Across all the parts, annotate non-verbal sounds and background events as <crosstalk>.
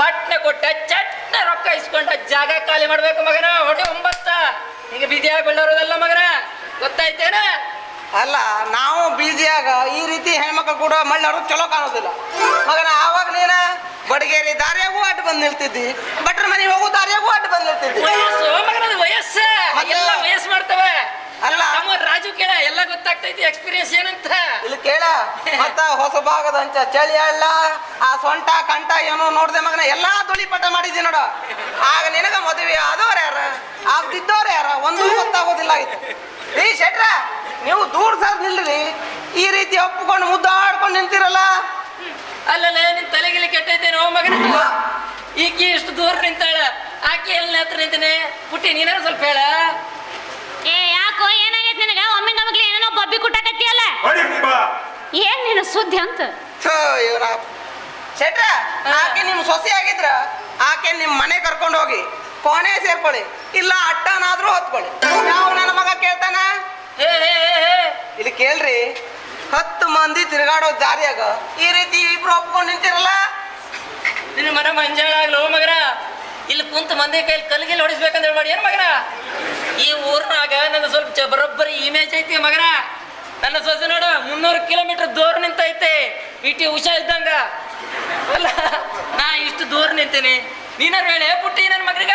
ಪಟ್ನೆ ಕೊಟ್ಟ ಚಟ್ನ ರೊಕ್ಕ ಇಸ್ಕೊಂಡ ಜಾಗ ಖಾಲಿ ಮಾಡ್ಬೇಕು ಮಗನ ಹೊಟ್ಟೆ ಒಂಬತ್ತ. ಈಗ ಬೀದಿಯಾಗಿ ಬೀಳೋರದಲ್ಲ ಮಗನ ಗೊತ್ತಾಯ್ತೇನ? ಅಲ್ಲ ನಾವು ಬೀದಿಯಾಗ ಈ ರೀತಿ ಹೆಣ್ಮಕ್ಳು ಕೂಡ ಮಳ್ಳರು ಚಲೋ ಕಾಣೋದಿಲ್ಲ. ಮಗನ ಆವಾಗ ನೀನ ಬಡಗೇರಿ ದಾರಿಯಾಗೂ ಅಡ್ಡ ಬಂದು ನಿಲ್ತಿದ್ದಿ ಭಟ್ರ ಮನೆಗೆ ಹೋಗೋ ದಾರಿಯಾಗೂ ಅಡ್ಡ ಬಂದು ನಿಲ್ತಿದ್ದಿ. ವಯಸ್ಸು ಮಗನ ವಯಸ್ಸು? ಎಲ್ಲ ವಯಸ್ಸು ಮಾಡ್ತವೆ. ಅಲ್ಲ. ನಮ್ಮ ರಾಜು ಕೇಳ ಎಲ್ಲ ಗೊತ್ತಾಗ್ತೈತಿ ಎಕ್ಸ್ಪೀರಿಯನ್ಸ್ ಏನಂತ? ಇಲ್ಲಿ ಕೇಳ. ಮತ್ತ ಹೊಸ ಭಾಗದ ಹಂಚ ಚಳಿ ಅಲ್ಲ ಆ ಸೊಂಟ ಕಂಟ ಏನೋ ನೋಡ್ದೆ ಮಗನ ಎಲ್ಲಾ ದುಳಿಪಟ ಮಾಡಿದ್ದಿ ನೋಡು. ಆಗ ನಿನಗ ಮದುವೆ ಆದವ್ರ ಯಾರ? ಆಗ್ದಿದ್ದವ್ರ ಯಾರ? ಒಂದು ಗೊತ್ತಾಗೋದಿಲ್ಲ ಆಯ್ತು. ರೀ ಶೆಟ್ರ ನೀವು ದೂರ ಸರ್ ನಿಲ್ರಿ. ಈ ರೀತಿ ಒಪ್ಪಿಕೊಂಡು ಮುದ್ದಾಡ್ಕೊಂಡು ನಿಂತಿರಲ್ಲ. ಅಲ್ಲಲ್ಲ ನಿನ್ ತಲೆಗಿಲಿ ಕೆಟ್ಟೈತೇನೋ ಮಗನ? ಈಕಿ ಇಷ್ಟು ದೂರ ನಿಂತಾಳ ಆಕೆ ಎಲ್ಲಿ ಹತ್ರ ನಿಂತಿನೆ ಪುಟ್ಟಿ ನೀನಾರು ಸ್ವಲ್ಪ ಹೇಳ. ಏ ಯಾಕೋ ಏನಾಗೈತೆ ನಿನಗೆ? ಒಮ್ಮೆ ನಮಗ್ಲಿ ಏನೋ ಬಬ್ಬಿ ಕುಟ್ಟಾಕತ್ತಿಯಲ್ಲ? ಏನ್ ನಿನ್ನ ಸುದ್ದಿ ಅಂತ? ಶೆಟ್ರ ಆಕೆ ನಿಮ್ ಸೊಸೆ ಆಗಿದ್ರ ಆಕೆ ನಿಮ್ ಮನೆ ಕರ್ಕೊಂಡು ಹೋಗಿ ಕೋಣೆ ಸೇರ್ಕೊಳ್ಳಿ ಇಲ್ಲ ಅಟ್ಟನಾದ್ರೂ ಹೊತ್ಕೊಳ್ಳಿ. ಯಾವ ನನ್ನ ಮಗ ಕೇಳ್ತಾನ? ಇಲ್ಲಿ ಕೇಳ್ರಿ ಹತ್ತು ಮಂದಿ ತಿರುಗಾಡೋ ದಾರಿಯಾಗ ಈ ರೀತಿ ಇಬ್ರು ಒಪ್ಕೊಂಡು ನಿಂತಿರಲ್ಲ? ನಿನ್ನ ಮನ ಮಂಜಾಳ ಮಗರ? ಇಲ್ಲಿ ಕುಂತ ಮಂದಿ ಕೈಲಿ ಕಲ್ಗಿಲ್ ಹೊಡಿಸ್ಬೇಕಂತ ಹೇಳ್ಬೇಡಿ ಏನ್ ಮಗನ? ಈ ಊರ್ನಾಗ ನನ್ನ ಸ್ವಲ್ಪ ಬರೋಬ್ಬರಿ ಇಮೇಜ್ ಐತಿ ಮಗನ. ನನ್ನ ಸೊಸೆ ನೋಡು ಮುನ್ನೂರು ಕಿಲೋಮೀಟರ್ ದೂರ ನಿಂತೈತೆ. ಪಿ ಟಿ ಉಷಾ ಇದ್ದಂಗ. ಅಲ್ಲ ನಾ ಇಷ್ಟು ದೂರ ನಿಂತೀನಿ. ನೀನಾರು ಹೇಳಿ ಪುಟ್ಟಿ ನನ್ನ ಮಗನಿಗ?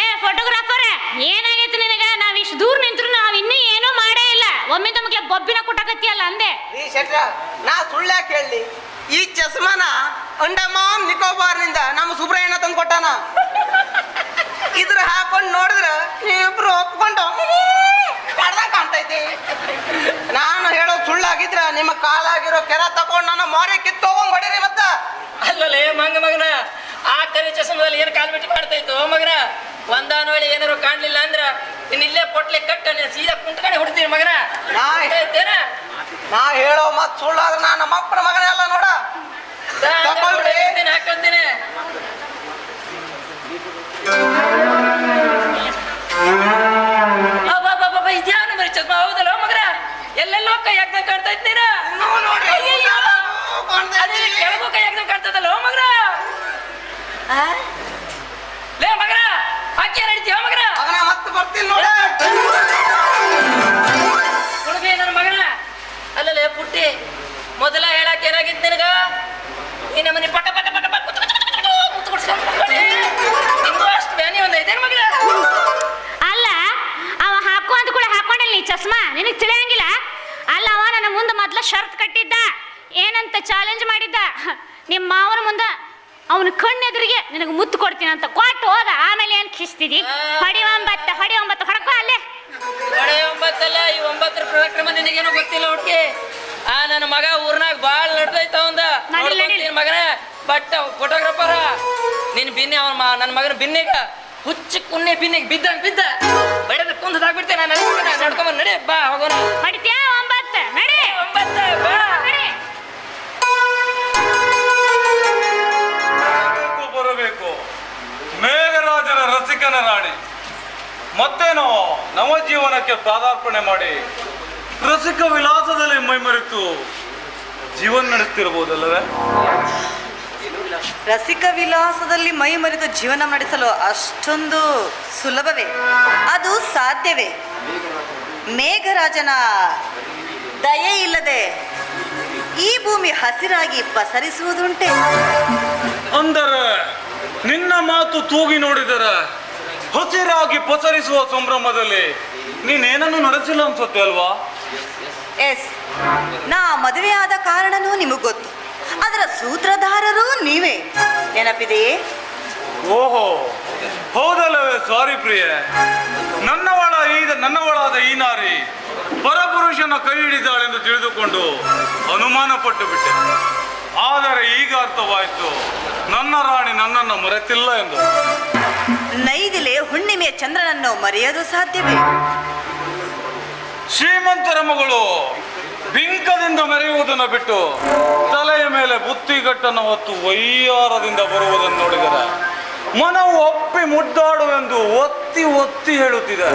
ಏ ಫೋಟೋಗ್ರಾಫರ್ ಏನಾಗೈತೆ ನಿನಗ? ನಾವ್ ಇಷ್ಟು ದೂರ ನಿಂತ್ರು ನಾವ್ ಇನ್ನೂ ಏನೂ ಮಾಡೇ ಇಲ್ಲ. ಒಮ್ಮೆ ನಮಗೆ ಬೊಬ್ಬಿನ ಕುಟ್ಟಾಕತ್ತಿಯಲ್ಲ ಅಂದೆ. ಈ ಶೆಟ್ರ ನಾ ಸುಳ್ಳ್ಯಾಕೆ ಹೇಳಿ. ಈ ಚಸ್ಮಾನ ಅಂಡಮಾನ್ ನಿಕೋಬಾರ್ನಿಂದ ನಮ್ಮ ಸುಬ್ರಹ್ಮಣ್ಯ ತಂದು ಕೊಟ್ಟಾನ. ಇದ್ರ ಹಾಕೊಂಡು ನೋಡಿದ್ರ ನೀವಿಬ್ರು ಒಪ್ಕೊಂಡು ಕಾಣ್ತೈತಿ. ನಾನು ಹೇಳೋ ಸುಳ್ಳಾಗಿದ್ರ ನಿಮ್ಮ ಕಾಲಾಗಿರೋ ಕೆರ ತಗೊಂಡು ನಾನು ಮೋರೆ ಕಿತ್ತೋಗಂಗ್ ಹೊಡೀರಿ ಮತ್ತ. ಅಲ್ಲಲೇ ಮಂಗ ಮಗನ ಆ ಕರಿ ಚಸಮದಲ್ಲಿ ಏನು ಕಾಲ್ ಬಿಟ್ಟು ಮಾಡ್ತೈತು ಮಗನ? ಒಂದಾನ ವೇಳೆ ಏನಾರು ಕಾಣ್ಲಿಲ್ಲ ಅಂದ್ರ ನೀನ್ ಇಲ್ಲೇ ಪೊಟ್ಲೆ ಕಟ್ಟ ನೀನ್ ಸೀದಾ ಕುಂತ್ಕೊಂಡೆ ಹೊಡಿತೀನಿ ಮಗನ? ನಾ ಹೇಳ್ತೇನೆ ನಾ ಹೇಳೋ ಮತ್ ಸುಳ್ಳಾದ್ರೆ ನಾ ನಮ್ಮ ಅಪ್ಪನ ಅಲ್ಲ ನೋಡ. ದಾ, ದಾ, ತಗೊಳ್ರಿ. ಹೊಡಿತೀನಿ, ಹಾಕೊಂತೀನಿ ಅಬ್ಬಬ್ಬಬ್ಬ, ಇದ್ಯಾವ ನಂಬರ್ ಚಸ್ಮ? ಹೌದಲ್ಲ ಮಗ್ರ? ಎಲ್ಲೆಲ್ಲೋ ಕೈ ಹಾಕ್ದಂಗ್ ಕಾಣ್ತಾ ಇದ್ದೀರ. ಕೆಳಗೂ ಕೈ ಹಾಕ್ದಂಗ್ ಕಾಣ್ತದಲ್ಲ ಮಗನ ಲೇ ಹಾಕಿ ನಡೀತೀವ ಮಗನ ಮಗನ ಮತ್ತೆ ಬರ್ತೀನಿ ನೋಡಿ. ಹುಡುಗಿ ನನ್ನ ಮಗನ? ಅಲ್ಲಲೇ ಪುಟ್ಟಿ ಮೊದಲ ಹೇಳಕ್ ಏನಾಗಿತ್ತು ನಿನಗ? ಈ ಮನೆ ಪಟ ಪಟ ಪಟ ಪಟ ಕೂತ್ಕೊಳ್ಳಿ. ನಿಂಗೂ ಅಷ್ಟು ಬ್ಯಾನಿ ಮಗನ ಅಲ್ಲ ಅವ ಹಾಕು ಅಂತ ಕೂಡ ಹಾಕೊಂಡಿಲ್ಲ ನೀ ಚಸ್ಮಾ? ನಿನಗೆ ತಿಳಿಯಂಗಿಲ್ಲ? ಅಲ್ಲ ಅವ ನನ್ನ ಮುಂದೆ ಮೊದ್ಲ ಶರ್ತ್ ಕಟ್ಟಿದ್ದ. ಏನಂತ ಚಾಲೆಂಜ್ ಮಾಡಿದ್ದ? ನಿಮ್ಮ ಮಾವನ ಮುಂದೆ ಅವನ ಕಣ್ಣೆದುರಿಗೆ ನಿನಗೆ ಮುತ್ತು ಕೊಡ್ತೀನಿ ಅಂತ ಕೊಟ್ಟು ಹೋದ. ಆಮೇಲೆ ಏನು ಕಿಸ್ತಿದಿ? ಹೊಡಿ ಒಂಬತ್ತ ಹೊಡಿ ಒಂಬತ್ತು ಹೊಡ್ಕೊ ಅಲ್ಲೇ. ಹೊಡೆ ಒಂಬತ್ತಲ್ಲ ಈ ಒಂಬತ್ತರ ಪ್ರಕ್ರಮ ನಿನಗೇನು ಗೊತ್ತಿಲ್ಲ ಹುಡುಗಿ. ಆ ನನ್ನ ಮಗ ಊರ್ನಾಗ ಬಾಳ್ ನಡ್ದೈತವಂದ ನೋಡ್ಕೊಂತೀನಿ ನಡಿಲ್. ಮಗನ ಬಟ್ ಫೋಟೋಗ್ರಾಫರ ನಿನ್ ಬಿನ್ನೆ ಅವನ್ ನನ್ನ ಮಗನ ಬಿನ್ನೆಗ ಹುಚ್ಚಿ ಕುನ್ನೆ ಬಿನ್ನೆಗ್ ಬಿದ್ದ ಬಿದ್ದ. ಬಡದ ಕುಂದದಾಗ್ಬಿಡ್ತೇನೆ ನಾನು ನಡ್ಕೊಂಬಂದ್ ನಡಿ ಬಾ ಹೋಗೋಣ. ಹೊಡಿತ್ಯಾ ಒಂಬತ್ತು? ನಡಿ. ಒಂಬತ್ತ ಬಾ. ನಡಿ. ಬರಬೇಕು, ಬರಬೇಕು. ಮೇಘರಾಜನ ರಸಿಕನ ರಾಣಿ. ಮತ್ತೇನೋ ನವಜೀವನಕ್ಕೆ ಪ್ರಾದಾರ್ಪಣೆ ಮಾಡಿ. ರಸಿಕ ವಿಲಾಸದಲ್ಲಿ ಮೈಮರೆತು ಜೀವನ ನಡೆಸ್ತಿರಬಹುದಲ್ಲವೇ ರಸಿಕ ವಿಲಾಸದಲ್ಲಿ ಮೈ ಮರೆತು ಜೀವನ ನಡೆಸಲು ಅಷ್ಟೊಂದು ಸುಲಭವೇ? ಅದು ಸಾಧ್ಯವೇ? ಮೇಘರಾಜನ ದಯೆ ಇಲ್ಲದೆ ಈ ಭೂಮಿ ಹಸಿರಾಗಿ ಪಸರಿಸುವುದುಂಟೆ. ಅಂದರೆ ನಿನ್ನ ಮಾತು ತೂಗಿ ನೋಡಿದರೆ ಹಸಿರಾಗಿ ಪಸರಿಸುವ ಸಂಭ್ರಮದಲ್ಲಿ ನೀನೇನನ್ನು ನಡೆಸಿಲ್ಲ ಅನ್ಸುತ್ತೆ ಅಲ್ವಾ? ಎಸ್. ನಾ ಮದುವೆಯಾದ ಕಾರಣನೂ ನಿಮಗೆ ಗೊತ್ತು. ಅದರ ಸೂತ್ರಧಾರರು ನೀವೇ. ನೆನಪಿದೆಯೇ? ಓಹೋ ಹೌದಲ್ಲವೇ ಸಾರಿ ಪ್ರಿಯ. ನನ್ನವಳ ಈ ನನ್ನವಳಾದ ಈ ನಾರಿ ಪರಪುರುಷನ ಕೈ ಹಿಡಿದಾಳೆಂದು ತಿಳಿದುಕೊಂಡು ಅನುಮಾನ ಪಟ್ಟು ಬಿಟ್ಟೆ. ಆದರೆ ಈಗ ಅರ್ಥವಾಯಿತು ನನ್ನ ರಾಣಿ ನನ್ನನ್ನು ಮರೆತಿಲ್ಲ ಎಂದು. ನೈದಿಲೆ ಹುಣ್ಣಿಮೆಯ ಚಂದ್ರನನ್ನು ಮರೆಯಲು ಸಾಧ್ಯವೇ? ಶ್ರೀಮಂತರ ಮಗಳು ಬಿಂಕದಿಂದ ಮೆರೆಯುವುದನ್ನು ಬಿಟ್ಟು ತಲೆಯ ಮೇಲೆ ಬುತ್ತಿಗಟ್ಟನ್ನು ಹೊತ್ತು ವೈಯಾರದಿಂದ ಬರುವುದನ್ನು ನೋಡಿದರೆ ಮನವು ಒಪ್ಪಿ ಮುದ್ದಾಡುವೆಂದು ಒತ್ತಿ ಒತ್ತಿ ಹೇಳುತ್ತಿದೆ.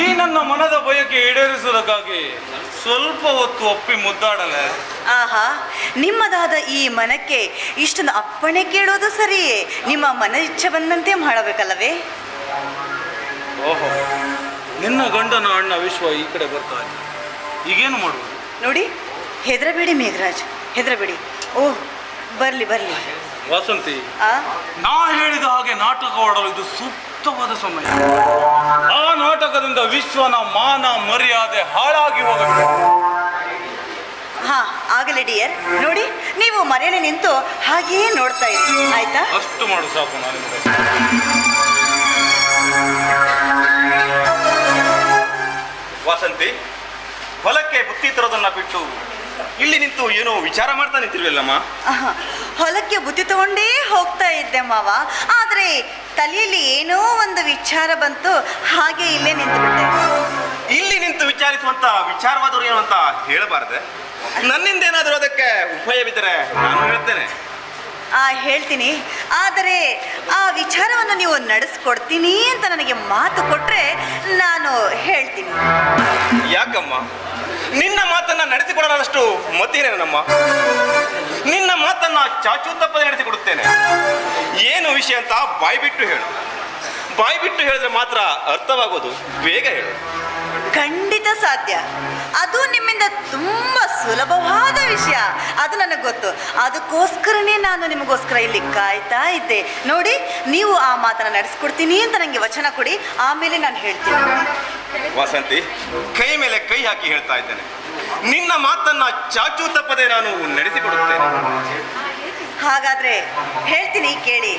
ಈ ನನ್ನ ಮನದ ಬಯಕೆ ಈಡೇರಿಸುವುದಕ್ಕಾಗಿ ಸ್ವಲ್ಪ ಹೊತ್ತು ಒಪ್ಪಿ ಮುದ್ದಾಡಲೆ. ಆಹಾ ನಿಮ್ಮದಾದ ಈ ಮನಕ್ಕೆ ಇಷ್ಟೊಂದು ಅಪ್ಪಣೆ ಕೇಳೋದು ಸರಿಯೇ. ನಿಮ್ಮ ಮನ ಇಚ್ಛೆ ಬಂದಂತೆ ಮಾಡಬೇಕಲ್ಲವೇ? ಓಹೋ. ನಿನ್ನ ಗಂಡನ ಅಣ್ಣ ವಿಶ್ವ ಈ ಕಡೆ ಬರ್ತಾ ಇದ್ದ ಈಗೇನು ಮಾಡುವುದು? ನೋಡಿ ಹೆದರಬೇಡಿ ಮೇಘರಾಜ್ ಹೆದರಬೇಡಿ. ಓಹ್ ಬರಲಿ ಬರಲಿ. ವಾಸಂತಿ ಆ? ನಾ ಹೇಳಿದ ಹಾಗೆ ನಾಟಕ ಆಡಲು ಇದು ಸೂಕ್ತವಾದ ಸಮಯ. ಆ ನಾಟಕದಿಂದ ವಿಶ್ವನ ಮಾನ ಮರ್ಯಾದೆ ಹಾಳಾಗಿ ಹೋಗಬೇಕು. ಹಾ ಆಗಲಿ ಡಿಯರ್. ನೋಡಿ ನೀವು ಮರೆಯಲ್ಲಿ ನಿಂತು ಹಾಗೆಯೇ ನೋಡ್ತಾ ಇರಿ. ಆಯ್ತಾ? ಅಷ್ಟು ಮಾಡು ಸಾಕು ನಾನು ವಾಸಂತಿ? ಹೊಲಕ್ಕೆ ಬುತ್ತಿ ತರೋದನ್ನ ಬಿಟ್ಟು ಇಲ್ಲಿ ನಿಂತು ಏನೋ ವಿಚಾರ ಮಾಡ್ತಾ ನಿಂತಿರ್ಲಿಲ್ಲಮ್ಮ ಹೊಲಕ್ಕೆ ಬುತ್ತಿ ತಗೊಂಡೇ ಹೋಗ್ತಾ ಇದ್ದೆ ಮಾವ. ಆದ್ರೆ ತಲೆಯಲ್ಲಿ ಏನೋ ಒಂದು ವಿಚಾರ ಬಂತು ಹಾಗೆ ಇಲ್ಲೇ ನಿಂತುಬಿಟ್ಟೆ. ಇಲ್ಲಿ ನಿಂತು ವಿಚಾರಿಸುವಂತ ವಿಚಾರವಾದವರು ಏನು ಅಂತ ಹೇಳಬಾರದೆ? ನನ್ನಿಂದ ಏನಾದರೂ ಅದಕ್ಕೆ ಉಪಯೋಗವಿದ್ದರೆ ನಾನು ಹೇಳ್ತೇನೆ. ಹೇಳ್ತೀನಿ. ಆದರೆ ಆ ವಿಚಾರವನ್ನು ನೀವು ನಡೆಸ್ಕೊಡ್ತೀನಿ ಅಂತ ನನಗೆ ಮಾತು ಕೊಟ್ರೆ ನಾನು ಹೇಳ್ತೀನಿ. ಯಾಕಮ್ಮ? ನಿನ್ನ ಮಾತನ್ನ ನಡೆಸಿಕೊಡಲಾರಷ್ಟು ಮತ್ತೇನೇನಮ್ಮ ನಿನ್ನ ಮಾತನ್ನ ಚಾಚು ತಪ್ಪದೆ ನಡೆಸಿಕೊಡುತ್ತೇನೆ. ಏನು ವಿಷಯ ಅಂತ ಬಾಯ್ಬಿಟ್ಟು ಹೇಳು. ಬಾಯ್ಬಿಟ್ಟು ಹೇಳಿದ್ರೆ ಮಾತ್ರ ಅರ್ಥವಾಗೋದು. ಬೇಗ ಹೇಳು. ಖಂಡಿತ ಸಾಧ್ಯ. ಅದು ನಿಮ್ಮಿಂದ ತುಂಬ ಸುಲಭವಾದ ವಿಷಯ. ಅದು ನನಗೆ ಗೊತ್ತು. ಅದಕ್ಕೋಸ್ಕರನೇ ನಾನು ನಿಮಗೋಸ್ಕರ ಇಲ್ಲಿ ಕಾಯ್ತಾ ಇದ್ದೆ. ನೋಡಿ ನೀವು ಆ ಮಾತನ್ನ ನಡೆಸ್ಕೊಡ್ತೀನಿ ಅಂತ ನನಗೆ ವಚನ ಕೊಡಿ. ಆಮೇಲೆ ನಾನು ಹೇಳ್ತೀನಿ. ವಸಂತಿ ಕೈ ಮೇಲೆ ಕೈ ಹಾಕಿ ಹೇಳ್ತಾ ಇದ್ದೇನೆ. ನಿನ್ನ ಮಾತನ್ನ ಚಾಚು ತಪ್ಪದೆ ನಾನು ನಡೆಸಿಕೊಡುತ್ತೇನೆ. ಹಾಗಾದ್ರೆ ಹೇಳ್ತೀನಿ ಕೇಳಿ.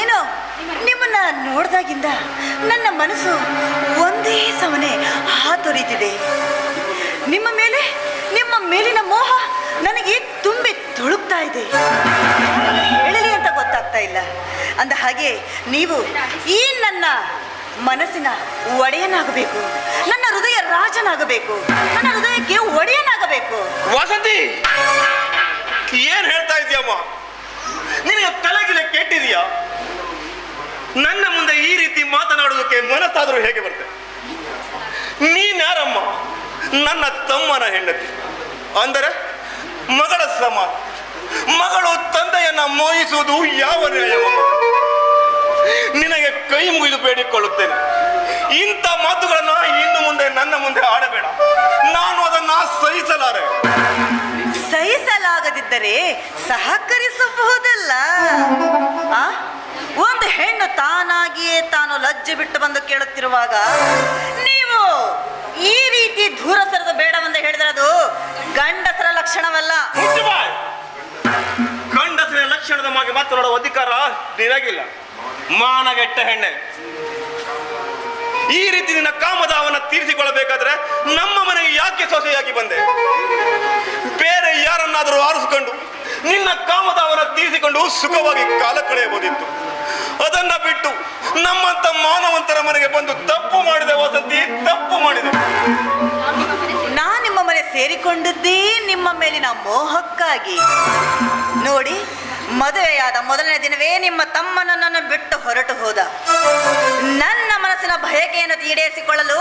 ಏನೋ ನಿಮ್ಮನ್ನ ನೋಡಿದಾಗಿಂದ ನನ್ನ ಮನಸ್ಸು ಒಂದೇ ಸಮನೆ ಹಾತೊರೀತಿದೆ ನಿಮ್ಮ ಮೇಲೆ, ನಿಮ್ಮ ಮೇಲಿನ ಮೋಹ ನನಗೆ ತುಂಬಿ ತುಳುಕ್ತಾ ಇದೆ. ಹೇಳಲಿ ಅಂತ ಗೊತ್ತಾಗ್ತಾ ಇಲ್ಲ. ಅಂದ ಹಾಗೆ ನೀವು ಈ ನನ್ನ ಮನಸ್ಸಿನ ಒಡೆಯನಾಗಬೇಕು. ನನ್ನ ಹೃದಯ ರಾಜನಾಗಬೇಕು. ನನ್ನ ಹೃದಯಕ್ಕೆ ಒಡೆಯನಾಗಬೇಕು. ವಾಸಂತಿ! ಏನ್ ಹೇಳ್ತಾ ಇದೀಯಮ್ಮ? ನಿನಗೆ ತಲೆಗಿಲ್ಲ ಕೆಟ್ಟಿದೀಯಾ? ನನ್ನ ಮುಂದೆ ಈ ರೀತಿ ಮಾತನಾಡುವುದಕ್ಕೆ ಮನಸ್ಸಾದರೂ ಹೇಗೆ ಬರುತ್ತೆ? ನೀನಾರಮ್ಮ ನನ್ನ ತಮ್ಮನ ಹೆಂಡತಿ. ಅಂದರೆ ಮಗಳ ಸಮ ಮಗಳು ತಂದೆಯನ್ನ ಮೋಹಿಸುವುದು ಯಾವ ನ್ಯಾಯವಮ್ಮ? ನಿನಗೆ ಕೈ ಮುಗಿದು ಬೇಡಿಕೊಳ್ಳುತ್ತೇನೆ. ಇಂಥ ಮಾತುಗಳನ್ನ ಇನ್ನು ಮುಂದೆ ನನ್ನ ಮುಂದೆ ಆಡಬೇಡ. ನಾನು ಅದನ್ನ ಸಹಿಸಲಾರೆ. ಸಹಿಸಲಾಗದಿದ್ದರೆ ಸಹಕರಿಸಬಹುದಲ್ಲ? ಆ? ಒಂದು ಹೆಣ್ಣು ತಾನಾಗಿಯೇ ತಾನು ಲಜ್ಜೆ ಬಿಟ್ಟು ಬಂದು ಕೇಳುತ್ತಿರುವಾಗ, ನೀವು ಈ ರೀತಿ ದೂರ ಸರಿದು ಬೇಡವೆಂದು ಹೇಳಿದ್ರೆ ಅದು ಗಂಡಸರ ಲಕ್ಷಣವಲ್ಲ. ಗಂಡಸರ. ಲಕ್ಷಣದ ಮಾಗೆ ಮಾತನಾಡುವ ಅಧಿಕಾರ ನಿನಗಿಲ್ಲ ಮಾನಗೆಟ್ಟ ಹೆಣ್ಣೆ. ಈ ರೀತಿ ನಿನ್ನ ಕಾಮದಾವನ ತೀರಿಸಿಕೊಳ್ಳಬೇಕಾದ್ರೆ ನಮ್ಮ ಮನೆಗೆ ಯಾಕೆ ಸೊಸೆಯಾಗಿ ಬಂದೆ? ಬೇರೆ ಯಾರನ್ನಾದರೂ ಆರಿಸಿಕೊಂಡು ನಿನ್ನ ಕಾಮದಾವನ ತೀರಿಸಿಕೊಂಡು ಸುಖವಾಗಿ ಕಾಲ ಕಳೆಯಬಹುದಿತ್ತು. ಅದನ್ನ ಬಿಟ್ಟು ನಮ್ಮಂತ ಮಾನವಂತರ ಮನೆಗೆ ಬಂದು ತಪ್ಪು ಮಾಡಿದೆ ವಸಂತಿ, ತಪ್ಪು ಮಾಡಿದೆ. ನಾ ನಿಮ್ಮ ಮನೆ ಸೇರಿಕೊಂಡಿದ್ದೀ ನಿಮ್ಮ ಮೇಲಿನ ಮೋಹಕ್ಕಾಗಿ. ನೋಡಿ ಮದುವೆಯಾದ ಮೊದಲನೇ ದಿನವೇ ನಿಮ್ಮ ತಮ್ಮ ನನ್ನನ್ನು ಬಿಟ್ಟು ಹೊರಟು ಹೋದ. ನನ್ನ ಮನಸ್ಸಿನ ಬಯಕೆಯನ್ನು ಈಡೇರಿಸಿಕೊಳ್ಳಲು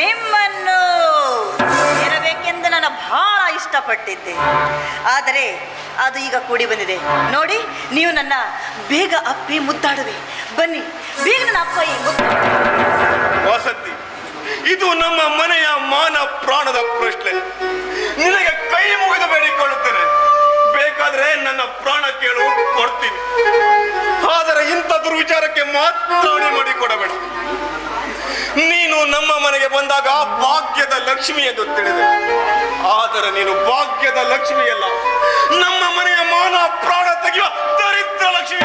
ನಿಮ್ಮನ್ನು ಇರಬೇಕೆಂದು ನಾನು ಬಹಳ ಇಷ್ಟಪಟ್ಟಿದ್ದೆ. ಆದರೆ ಅದು ಈಗ ಕೂಡಿ ಬಂದಿದೆ. ನೋಡಿ, ನೀವು ನನ್ನ ಬೇಗ ಅಪ್ಪಿ ಮುದ್ದಾಡುವೆ. ಬನ್ನಿ, ಬೇಗ ನನ್ನ ಅಪ್ಪ ವಸಂತಿ, ಇದು ನಮ್ಮ ಮನೆಯ ಮಾನ ಪ್ರಾಣದ ಪ್ರಶ್ನೆ. ನಿನಗೆ ಕೈ ಮುಗಿದ ಬೇಡಿಕೊಳ್ಳುತ್ತೇನೆ ಬೇಕಾದ್ರೆ ನನ್ನ ಪ್ರಾಣ ಕೇಳು, ಕೊಡ್ತೀನಿ. ಆದರೆ ಇಂಥ ದುರ್ವಿಚಾರಕ್ಕೆ ಮಾತ್ರ ಮಾಡಿ ಕೊಡಬೇಡ. ನೀನು ನಮ್ಮ ಮನೆಗೆ ಬಂದಾಗ ಭಾಗ್ಯದ ಲಕ್ಷ್ಮಿ ಎಂದು ತಿಳಿದೆ. ಆದರೆ ನೀನು ಭಾಗ್ಯದ ಲಕ್ಷ್ಮಿಯಲ್ಲ ನಮ್ಮ ಮನೆಯ ಮಾನ ಪ್ರಾಣ ತೆಗೆಯುವ ದರಿದ್ರ ಲಕ್ಷ್ಮಿ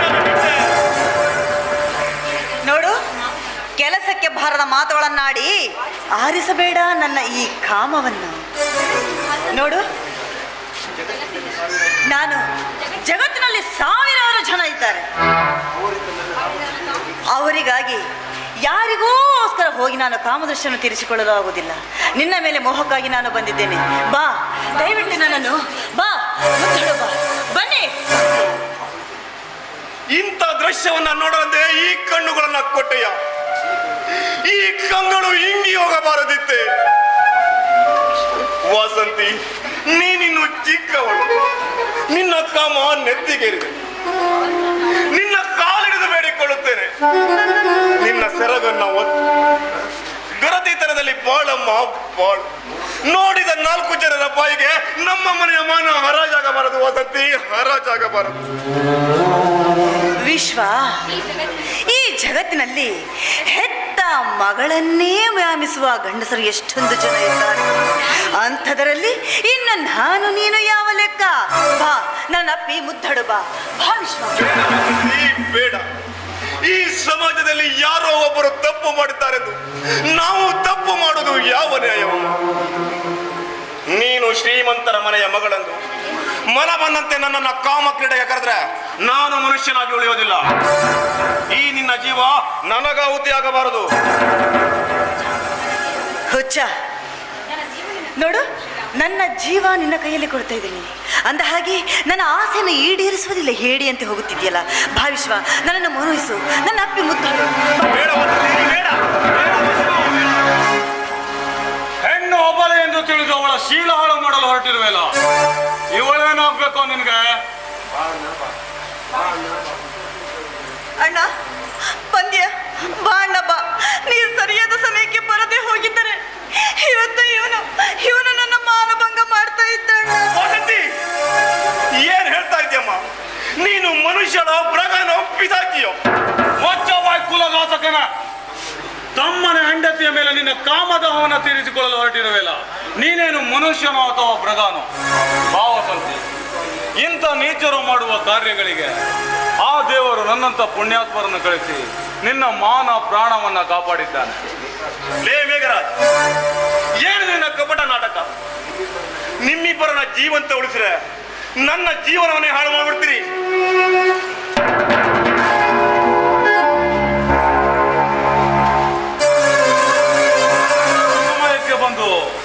ನೋಡು, ಕೆಲಸಕ್ಕೆ ಬಾರದ ಮಾತುಗಳನ್ನಾಡಿ ಆರಿಸಬೇಡ ನನ್ನ ಈ ಕಾಮವನ್ನು. ನೋಡು ನಾನು ಜಗತ್ತಿನಲ್ಲಿ ಸಾವಿರಾರು ಜನ ಇದ್ದಾರೆ. ಅವರಿಗಾಗಿ ಯಾರಿಗೋಸ್ಕರ ಹೋಗಿ ನಾನು ಕಾಮದೃಷ್ಟನ್ನು ತೀರಿಸಿಕೊಳ್ಳಲು ಆಗುವುದಿಲ್ಲ. ನಿನ್ನ ಮೇಲೆ ಮೋಹಕ್ಕಾಗಿ ನಾನು ಬಂದಿದ್ದೇನೆ. ಬಾ, ದಯವಿಟ್ಟು ನನ್ನನ್ನು ಬಾ ಬಾ. ಬನ್ನಿ. ಇಂಥ ದೃಶ್ಯವನ್ನ ನೋಡದೆ ಈ ಕಣ್ಣುಗಳನ್ನ ಕೊಟ್ಟೆಯ ಈ ಕಂಗಳು ಹಿಂಗಿ ಹೋಗಬಾರದಿತ್ತೆ. ವಾಸಂತಿ ನೀನಿನ್ನು ಚಿಕ್ಕವಳು. ನಿನ್ನ ಕಾಮ ನೆತ್ತಿಗೇರಿದೆ. ನಿನ್ನ ಕಾಲಿಡಿದು ಬೇಡಿಕೊಳ್ಳುತ್ತೇನೆ. ನಿನ್ನ ಸೆರಗನ್ನ ಒತ್ತು. ಗರತಿತನದಲ್ಲಿ ಬಾಳಮ್ಮ, ಬಾಳು. ನೋಡಿದ ನಾಲ್ಕು ಜನರ ಬಾಯಿಗೆ ನಮ್ಮ ಮನೆಯ ಮಾನ ಹರಾಜಾಗಬಾರದು, ವಸಂತಿ ಹರಾಜಾಗಬಾರದು. ವಿಶ್ವ, ಈ ಜಗತ್ತಿನಲ್ಲಿ ಮಗಳನ್ನೇ ವ್ಯಾಮಿಸುವ ಗಂಡಸರು ಎಷ್ಟೊಂದು ಜನ ಇದ್ದಾರೆ. ಅಂಥದರಲ್ಲಿ ಇನ್ನು ನಾನು ನೀನು ಯಾವ ಲೆಕ್ಕ? ಬಾ, ನನ್ನ ಅಪ್ಪಿ ಮುದ್ದಡು ಬಾ. ಬೇಡ. ಈ ಸಮಾಜದಲ್ಲಿ ಯಾರೋ ಒಬ್ಬರು ತಪ್ಪು ಮಾಡಿದ್ದಾರೆಂದು ನಾವು ತಪ್ಪು ಮಾಡೋದು ಯಾವ ನ್ಯಾಯ ನೀನು ಶ್ರೀಮಂತರ ಮನೆಯ ಮಗಳಂದು ಮನ ಬಂದಂತೆ ನನ್ನನ್ನು ಕಾಮ ಕ್ರೀಡೆಗೆ ಕರೆದ್ರೆ ನಾನು ಮನುಷ್ಯನಾಗಿ ಉಳಿಯೋದಿಲ್ಲ. ಈ ನಿನ್ನ ಜೀವ ನನಗಾಹುತಿ ಆಗಬಾರದು. ಹುಚ್ಚ. ನೋಡು ನನ್ನ ಜೀವ ನಿನ್ನ ಕೈಯಲ್ಲಿ ಕೊಡ್ತಾ ಇದ್ದೀನಿ. ಅಂದ ಹಾಗೆ ನನ್ನ ಆಸೆಯನ್ನು ಈಡೇರಿಸುವುದಿಲ್ಲ ಹೇಳಿ ಅಂತ ಹೋಗುತ್ತಿದೆಯಲ್ಲ ಭಾವಿಶ್ವ ನನ್ನನ್ನು ಮನೋಹಿಸು ನನ್ನ ಅಪ್ಪಿ ಮುದ್ದು ಶೀಲ ಹಾಳು ಮಾಡಲು ಹೊರಟಿರುವೆಲ್ಲ ಇವಳೇನಾಗ್ಬೇಕು ನಿನ್ಗೆ? ಅಣ್ಣ ಪಂದ್ಯ ಬಾ ಅಣ್ಣ ಬಾ. ನೀನು ಸರಿಯಾದ ಸಮಯಕ್ಕೆ ಬರದೆ ಹೋಗಿದ್ದರೆ ಇವತ್ತು ಇವನು ಇವನು ನನ್ನ ಮಾನಭಂಗ ಮಾಡ್ತಾ ವಸಂತಿ ಏನ್ ಹೇಳ್ತಾ ಇದ್ದೀಯಮ್ಮ ನೀನು ಮನುಷ್ಯನ ಮೃಗನೋ ಪಿಸಾಚಿಯೋ ಹೆಂಡತಿಯ ಮೇಲೆ ನಿನ್ನ ಕಾಮದಹವನ್ನು ತೀರಿಸಿಕೊಳ್ಳಲು ಹೊರಟಿರುವೆಲ್ಲ ನೀನೇನು ಮನುಷ್ಯನೋ ಅಥವಾ ಮೃಗಾನೋ ಭಾವಸಂತಿ ಇಂಥ ನೀಚರು ಮಾಡುವ ಕಾರ್ಯಗಳಿಗೆ ಆ ದೇವರು ನನ್ನಂಥ ಪುಣ್ಯಾತ್ಮರನ್ನು ಕಳಿಸಿ ನಿನ್ನ ಮಾನ ಪ್ರಾಣವನ್ನ ಕಾಪಾಡಿದ್ದಾನೆ. ಲೇ ಮೇಘರಾಜ್, ಏನು ನಿನ್ನ ಕಪಟ ನಾಟಕ? ನಿಮ್ಮಿಬ್ಬರನ್ನ ಜೀವಂತ ಉಳಿಸಿದ್ರೆ ನನ್ನ ಜೀವನವನ್ನೇ ಹಾಳು ಮಾಡ್ಬಿಡ್ತೀರಿ.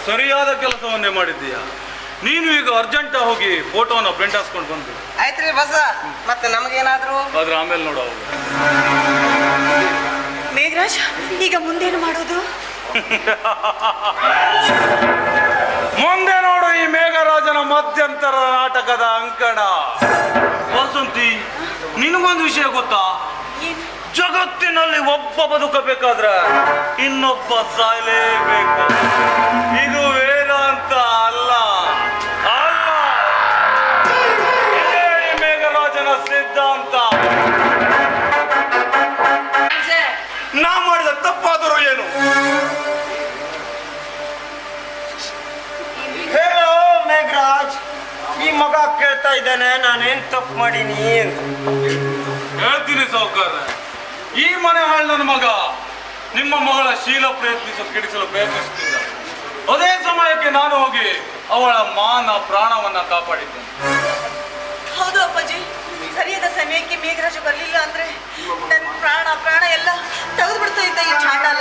ಸರಿಯಾದ ಕೆಲಸವನ್ನೇ ಮಾಡಿದ್ದೀಯಾ? ನೀನು ಈಗ ಅರ್ಜೆಂಟ್ ಹೋಗಿ ಫೋಟೋನ ಪ್ರಿಂಟ್ ಹಾಸ್ಕೊಂಡು ಬಂದು ಆಯ್ತ್ರಿ ಬಸ ಮತ್ತೆ ನಮಗೇನಾದ್ರು? ಆದ್ರೆ ಆಮೇಲೆ ನೋಡು ಮೇಘರಾಜ್ ಈಗ ಮುಂದೇನು ಮಾಡೋದು? <laughs> ಮುಂದೆ ನೋಡು ಈ ಮೇಘರಾಜನ ಮಧ್ಯಂತರ ನಾಟಕದ ಅಂಕಣ. ವಸಂತಿ ನಿನಗೊಂದು ವಿಷಯ ಗೊತ್ತಾ? ಜಗತ್ತಿನಲ್ಲಿ ಒಬ್ಬ ಬದುಕಬೇಕಾದ್ರೆ ಇನ್ನೊಬ್ಬ ಸಾಯಲೇಬೇಕು. ಇದು ವೇದಾಂತ ಅಲ್ಲ. ಅಲ್ಲ. ಮೇಘರಾಜನ ಸಿದ್ಧಾಂತ. ನಾ ಮಾಡಿದ ತಪ್ಪಾದರೂ ಏನು? ಹೇಳೋ ಮೇಘರಾಜ್ ಈ ಮಗ ಕೇಳ್ತಾ ಇದ್ದಾನೆ ನಾನೇನ್ ತಪ್ಪು ಮಾಡೀನಿ ಅಂತ. ಹೇಳ್ತೀನಿ ಸಾವುಕಾರ. ಈ ಮನೆ ಹಾಳು ನನ್ನ ಮಗ. ನಿಮ್ಮ ಮಗಳ ಶೀಲ ಪ್ರಯತ್ನಿಸಲು ಕೆಡಿಸಲು ಪ್ರಯತ್ನಿಸುತ್ತಿದ್ದ. ಅದೇ ಸಮಯಕ್ಕೆ ನಾನು ಹೋಗಿ ಅವಳ ಮಾನ ಪ್ರಾಣವನ್ನ ಕಾಪಾಡಿದ್ದೇನೆ. ಹೌದು ಅಪ್ಪಾಜಿ ಸರಿಯಾದ ಸಮಯಕ್ಕೆ ಮೇಘರಾಜ ಬರಲಿಲ್ಲ ಅಂದ್ರೆ ನನ್ನ ಪ್ರಾಣ ಪ್ರಾಣ ಎಲ್ಲ ತೆಗೆದು ಬಿಡ್ತಾ ಇದ್ದ ಈ ಚಾಂಡಾಲ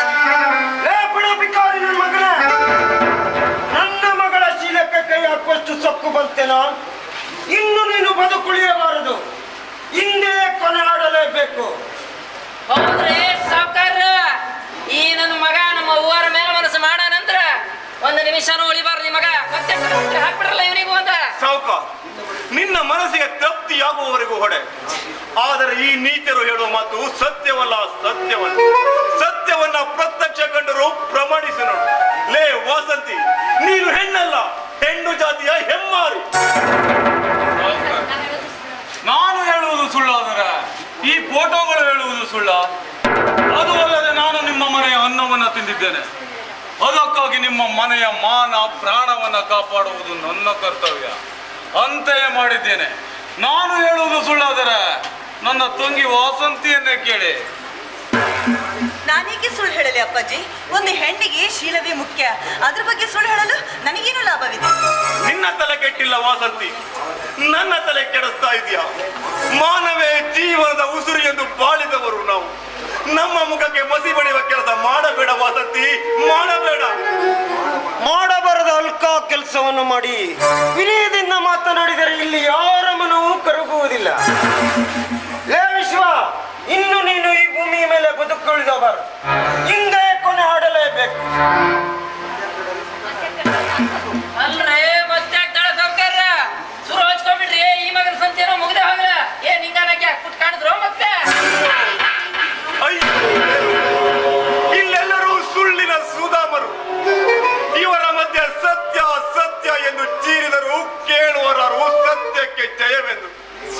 ನಿನ್ನ ಮನಸ್ಸಿಗೆ ತೃಪ್ತಿಯಾಗುವವರೆಗೂ ಹೊಡೆ. ಆದರೆ ಈ ನೀತಿಯರು ಹೇಳುವ ಮಾತು ಸತ್ಯವಲ್ಲ ಸತ್ಯವಲ್ಲ. ಸತ್ಯವನ್ನ ಪ್ರತ್ಯಕ್ಷ ಕಂಡರು ಪ್ರಮಾಣಿಸಿ ಲೇ ವಾಸಂತಿ, ನೀನು ಹೆಣ್ಣಲ್ಲ, ಹೆಣ್ಣು ಜಾತಿಯ ಹೆಮ್ಮಾರಿ. ನಾನು ಹೇಳುವುದು ಸುಳ್ಳಾದರೆ ಈ ಫೋಟೋಗಳು ಹೇಳುವುದು ಸುಳ್ಳ. ಅದು ಅಲ್ಲದೆ ನಾನು ನಿಮ್ಮ ಮನೆಯ ಅನ್ನವನ್ನ ತಿಂದಿದ್ದೇನೆ. ಅದಕ್ಕಾಗಿ ನಿಮ್ಮ ಮನೆಯ ಮಾನ, ಪ್ರಾಣವನ್ನ ಕಾಪಾಡುವುದು ನನ್ನ ಕರ್ತವ್ಯ. ಅಂತೆಯೇ ಮಾಡಿದ್ದೇನೆ. ನಾನು ಹೇಳುವುದು ಸುಳ್ಳಾದರ ನನ್ನ ತಂಗಿ ವಾಸಂತಿಯನ್ನೇ ಕೇಳಿ. ನಾನೀಗೆ ಸುಳ್ಳು ಹೇಳಲಿ ಅಪ್ಪಾಜಿ. ಒಂದು ಹೆಣ್ಣಿಗೆ ಶೀಲವೇ ಮುಖ್ಯ. ಅದ್ರ ಬಗ್ಗೆ ಸುಳ್ಳು ಹೇಳಲು ನನಗೇನು ಲಾಭವಿದೆ? ನಿನ್ನ ತಲೆ ಕೆಟ್ಟಿಲ್ಲ ವಾಸಂತಿ. ನನ್ನ ತಲೆ ಕೆಡಿಸ್ತಾ ಇದೆಯಾ? ಮಾನವೇ ಜೀವನದ ಉಸಿರು ಎಂದು ಬಾಳಿದವರು ನಾವು. ನಮ್ಮ ಮುಖಕ್ಕೆ ಮಸಿ ಬಡಿಯುವ ಕೆಲಸ ಮಾಡಬೇಡ ವಾಸಂತಿ. ಮಾಡಬೇಡ. ಮಾಡಬಾರದ ಅಲ್ಕಾ ಕೆಲಸವನ್ನು ಮಾಡಿ. ವಿನಯದಿಂದ ಮಾತನಾಡಿದರೆ ಇಲ್ಲಿ ಯಾರ ಮನವೂ ಕರಗುವುದಿಲ್ಲ. ಲೇ ವಿಶ್ವ, ಇನ್ನು ನೀನು ಈ ಭೂಮಿಯ ಮೇಲೆ ಬದುಕುಳಿದವರು ಹಿಂದೆ ಕೊನೆ ಆಡಲೇಬೇಕು ಅಲ್ರೇ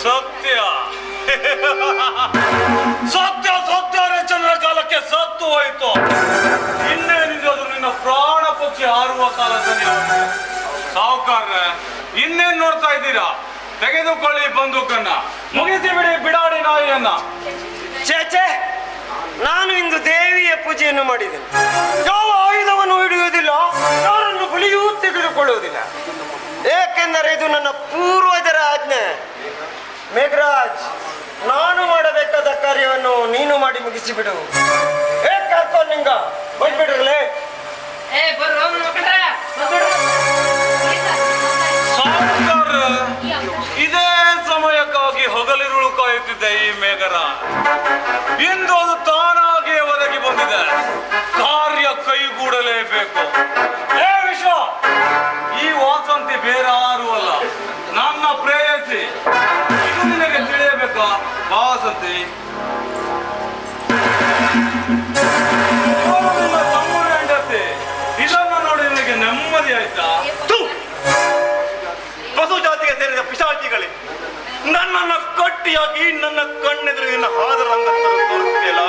ಸತ್ಯ. ಸತ್ಯ ಸತ್ಯ ಚಂದ್ರ ಕಾಲಕ್ಕೆ ಸತ್ತು ಹೋಯಿತು. ಇನ್ನೇನಿದ್ರು ನಿನ್ನ ಪ್ರಾಣ ಪಕ್ಷಿ ಹಾರುವ ಕಾಲ ಸರಿ ಸಾವುಕಾರ ಇನ್ನೇನ್ ನೋಡ್ತಾ ಇದ್ದೀರಾ? ತೆಗೆದುಕೊಳ್ಳಿ ಬಂದೂಕನ್ನ. ಮುಗಿಸಿ ಬಿಡಿ ಬಿಡಾಡಿ ನಾಯಿಯನ್ನ. ಚೇಚೆ ನಾನು ಇಂದು ದೇವಿಯ ಪೂಜೆಯನ್ನು ಮಾಡಿದ್ದೇನೆ ಯಾವ ಆಯುಧವನ್ನು ಹಿಡಿಯುವುದಿಲ್ಲ, ಯಾರನ್ನು ಬಳಿಯೂ ತೆಗೆದುಕೊಳ್ಳುವುದಿಲ್ಲ. ಏಕೆಂದರೆ ಇದು ನನ್ನ ಪೂರ್ವಜರ ಆಜ್ಞೆ. ಮೇಘರಾಜ್ ನಾನು ಮಾಡಬೇಕಾದ ಕಾರ್ಯವನ್ನು ನೀನು ಮಾಡಿ ಮುಗಿಸಿಬಿಡು. ಏ ಕರ್ಕೊಂಡ್ ನಿಂಗ. ಸೇರಿದ ನನ್ನನ್ನು ಕಟ್ಟಿಯಾಗಿ ನನ್ನ ಕಣ್ಣೆದುರು ನಿನ್ನ ಹಾದರಂಗ ತೋರಿಸ್ತೀಯಲ್ಲ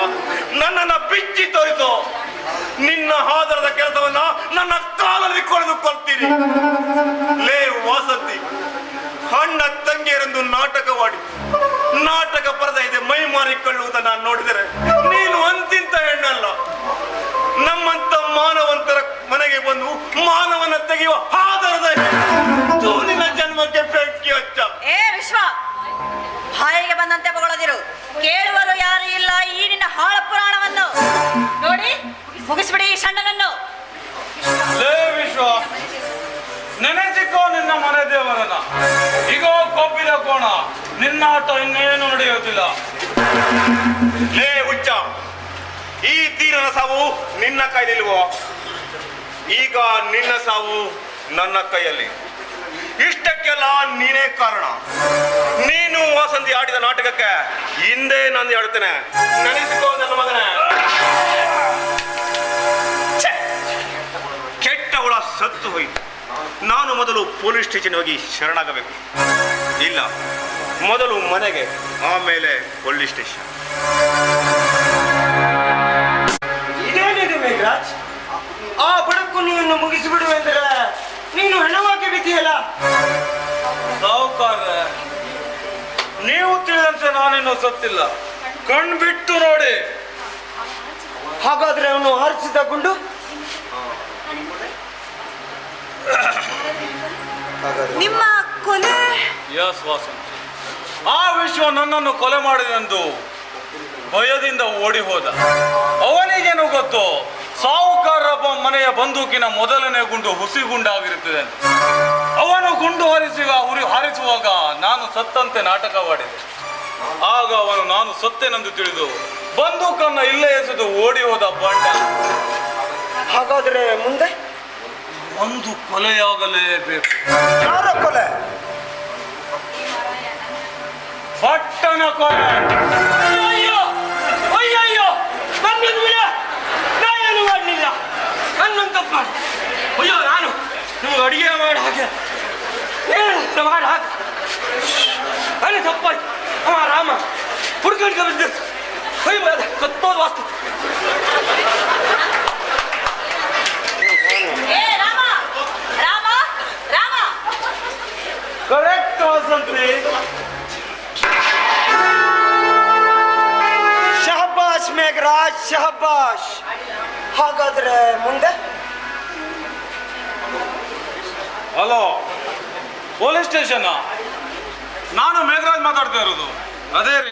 ನನ್ನನ್ನ ಬಿಚ್ಚಿ ತೋರಿಸು. ನಿನ್ನ ಹಾದರದ ಕೆಲಸವನ್ನ ನನ್ನ ಕಾಲಲ್ಲಿ ಕೊಳೆದುಕೊಳ್ತೀರಿ ಲೇ ವಾಸಂತಿ ಹಣ್ಣ ತಂಗಿಯರೆಂದು ನಾಟಕವಾಡಿ. ನಾಟಕ ಪರದ ಇದೆ ಮೈ ಮಾರಿಕೊಳ್ಳುವುದನ್ನ ನೋಡಿದರೆ ನೀನು ಅಂತಿಂತ ಹೆಣ್ಣಲ್ಲ. ನಮ್ಮಂತ ಮಾನವಂತರ ಮನೆಗೆ ಬಂದು ಮಾನವನ ತೆಗೆಯುವ ಆಧಾರದ ನಿನ್ನ ಜನ್ಮಕ್ಕೆ ಬೆಂಕಿ ಹಚ್ಚ ಏ ವಿಶ್ವ ಹಾಯಿಗೆ ಬಂದಂತೆ ಬಗಳದಿರು. ಕೇಳುವರು ಯಾರು ಇಲ್ಲ ಈ ನಿನ್ನ ಹಾಳ ಪುರಾಣವನ್ನು. ನೋಡಿ ಮುಗಿಸ್ಬಿಡಿ ಈ ಸಣ್ಣನನ್ನು ಲೇ ವಿಶ್ವ ನೆನೆಸಿಕೋ ನಿನ್ನ ಮನೆ ದೇವರನ್ನ. ಈಗ ಕೊಬ್ಬಿದ ಕೋಣ ನಿನ್ನಾಟ ಇನ್ನೇನು ನಡೆಯುವುದಿಲ್ಲ. ಲೇ ಹುಚ್ಚ ಈ ತೀರನ ಸಾವು ನಿನ್ನ ಕೈಲಿಲ್ವೋ? ಈಗ ನಿನ್ನ ಸಾವು ನನ್ನ ಕೈಯಲ್ಲಿ. ಇಷ್ಟಕ್ಕೆಲ್ಲ ನೀನೇ ಕಾರಣ. ನೀನು ವಾಸಂತಿ ಆಡಿದ ನಾಟಕಕ್ಕೆ ಹಿಂದೆ ನಾನು ಆಡ್ತೇನೆ ನೆನೆಸಿಕೋ ನನ್ನ ಮಗನೇ! ಕೆಟ್ಟ ಹುಳ ಸತ್ತು ಹೋಯ್ತು. ನಾನು ಮೊದಲು ಪೊಲೀಸ್ ಸ್ಟೇಷನ್ ಹೋಗಿ ಶರಣಾಗಬೇಕು. ಇಲ್ಲ, ಮೊದಲು ಮನೆಗೆ, ಆಮೇಲೆ ಪೊಲೀಸ್ ಸ್ಟೇಷನ್. ಇದೇನಿದೆ ಮೇಘರಾಜ್? ಆ ಬಡಕು ನೀನು ಮುಗಿಸಿಬಿಡು ಎಂದರೆ. ನೀನು ಹೆಣವಾಗಿ ಬಿದ್ದೀಯಲ್ಲ? ಸಾವುಕಾರ. ನೀವು ತಿಳಿದಂತೆ ನಾನೇನು ಸತ್ತಿಲ್ಲ. ಕಣ್ಬಿಟ್ಟು ನೋಡಿ. ಹಾಗಾದ್ರೆ ಅವನು ಹಾರಿಸಿದ ಗುಂಡು? ನಿಮ್ಮ ಕೊಲೆ? ಯಸ್ ವಾಸಂತಿ. ಆ ವಿಶ್ವ ನನ್ನನ್ನು ಕೊಲೆ ಮಾಡಿದೆಂದು ಭಯದಿಂದ ಓಡಿ ಹೋದ. ಅವನಿಗೇನು ಗೊತ್ತು? ಸಾಹುಕಾರೊಬ್ಬ ಮನೆಯ ಬಂದೂಕಿನ ಮೊದಲನೇ ಗುಂಡು ಹುಸಿ ಗುಂಡಾಗಿರುತ್ತದೆ ಅಂತ. ಅವನು ಗುಂಡು ಹಾರಿಸಿ ಉರಿ ಹಾರಿಸುವಾಗ ನಾನು ಸತ್ತಂತೆ ನಾಟಕವಾಡಿದೆ ಆಗ ಅವನು ನಾನು ಸತ್ತೇನೆಂದು ತಿಳಿದು ಬಂದೂಕನ್ನ ಇಲ್ಲೇ ಎಸೆದು ಓಡಿ ಹೋದ ಬಂಡ. ಹಾಗಾದ್ರೆ ಮುಂದೆ? ಒಂದು ಕೊಲೆಯಾಗಲೇಬೇಕು ಯಾರ ಕೊಲೆ? ಪಟ್ಟಣ ಕೊಲೆ. ಅಯ್ಯೋ ಅಯ್ಯಯ್ಯೋ ನನ್ನನ್ನು ಬಿಡ ನಾನೇನು ಮಾಡಲಿಲ್ಲ ನನ್ನನ್ನು ತಪ್ಪು ಮಾಡಿ ಅಯ್ಯೋ ನಾನು ನಿಮ್ಗೆ ಅಡಿಗೆ ಮಾಡಿ ಹಾಗೆ. ಏನು ಮಾಡಿ? ಹಾಗೆ ನನ್ನ ತಪ್ಪಾಯ್ತು ಅವ ರಾಮ. ಹುಡ್ಕೊಂಡು ಬಿದ್ದು ಕೈ ಮೇಲೆ ಕತ್ತೋದು ವಾಸ್ತು. ಏ ರಾಮ. ರಾಮ. ರಾಮ. ಕರೆಕ್ಟ್ ವಾಸಂತ್ರಿ ಶಹಬಾಷ್ ಮೇಘರಾಜ್ ಶಹಬಾಷ್. ಹಾಗಾದ್ರೆ ಮುಂದೆ? ಹಲೋ ಪೊಲೀಸ್ ಸ್ಟೇಷನ್ ನಾನು ಮೇಘರಾಜ್ ಮಾತಾಡ್ತಾ ಇರೋದು. ಅದೇ